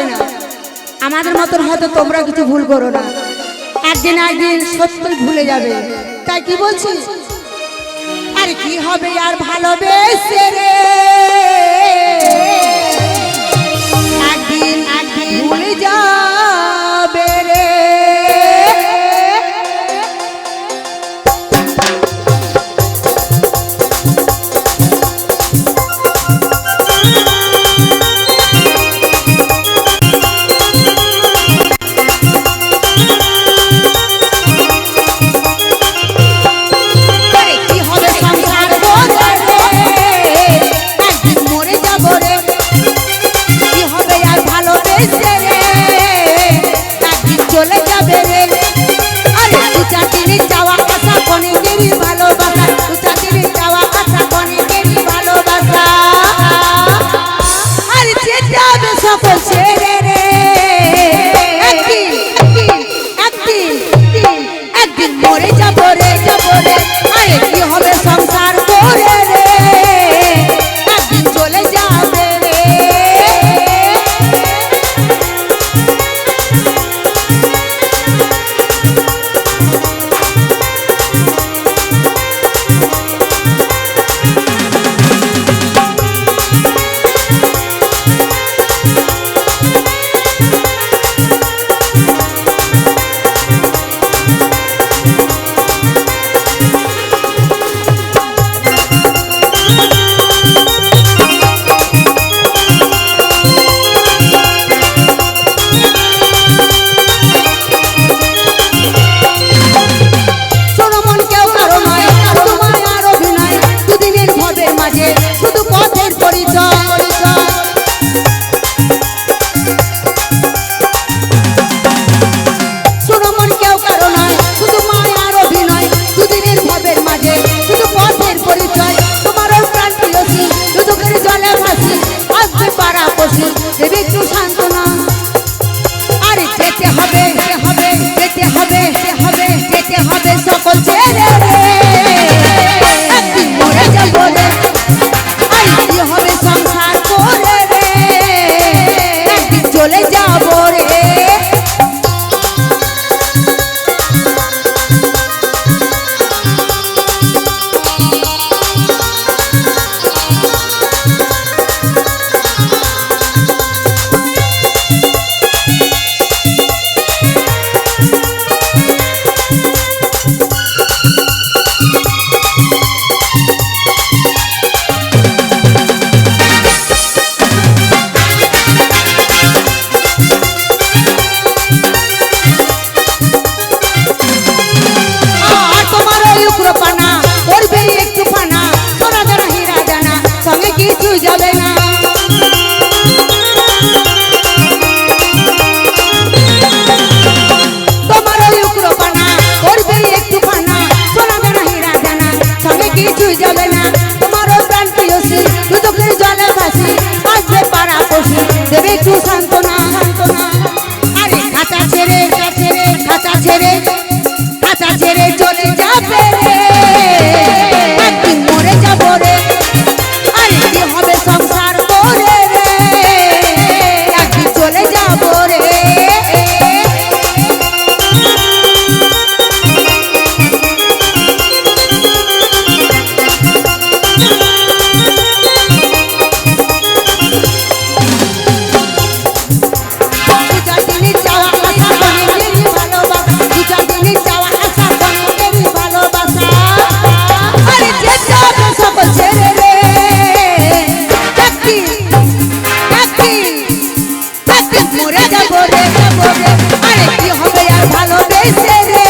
হবে না। আমাদের মতন হয়তো তোমরা কিছু ভুল করো না। একদিন একদিন সত্যি ভুলে যাবে। তাই কি বলছি? আর কি হবে আর ভালোবেসে রে? ছেড়ে যাবে না মরে যাব রে যাব রে। আরে কি হবে আর ভালোবেসে রে?